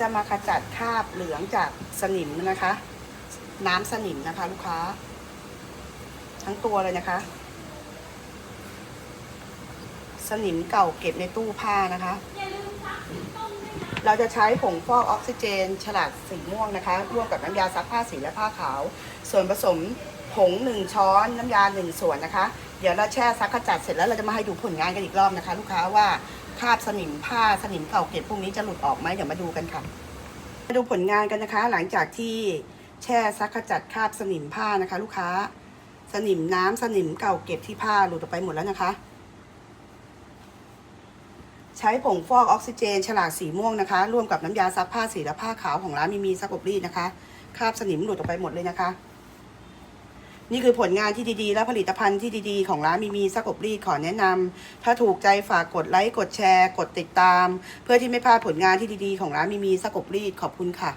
จะมาขจัดคราบเหลืองจากสนิมนะคะ น้ำสนิมนะคะ ลูกค้า ทั้งตัวเลยนะคะ สนิมเก่าเก็บในตู้ผ้านะคะ เราจะใช้ผงฟอกออกซิเจน ฉลากสีม่วงนะคะ ร่วมกับน้ำยาซักผ้าสีและผ้าขาว ส่วนผสมผงหนึ่งช้อนน้ำยาหนึ่งส่วนนะคะ เดี๋ยวเราแช่ซักขจัดเสร็จแล้วเราจะมาให้ดูผลงานกันอีกรอบนะคะ ลูกค้าว่า ราบสนิมผ้าสนิมเก่าเก็บพวกนี้จะหลุดออกไหมเดี๋ยวมาดูกันค่ะ มาดูผลงานกันนะคะ หลังจากที่แช่ซักขจัดคราบสนิมผ้านะคะ ลูกค้า สนิมน้ำสนิมเก่าเก็บที่ผ้าหลุดออกไปหมดแล้วนะคะ ใช้ผงฟอกออกซิเจน ฉลากสีม่วงนะคะ ร่วมกับน้ำยาซักผ้าสีและผ้าขาวของร้านมีมีซักอบรีดนะคะคราบสนิมหลุดออกไปหมดเลยนะคะ นี่คือผลงานที่ดีๆ และผลิตภัณฑ์ที่ดีๆ ของร้านมีมีซักอบรีดขอแนะนำถ้าถูกใจฝากกดไลค์กดแชร์ กดติดตาม เพื่อที่ไม่พลาดผลงานที่ดีๆ ของร้านมีมีซักอบรีดขอบคุณค่ะ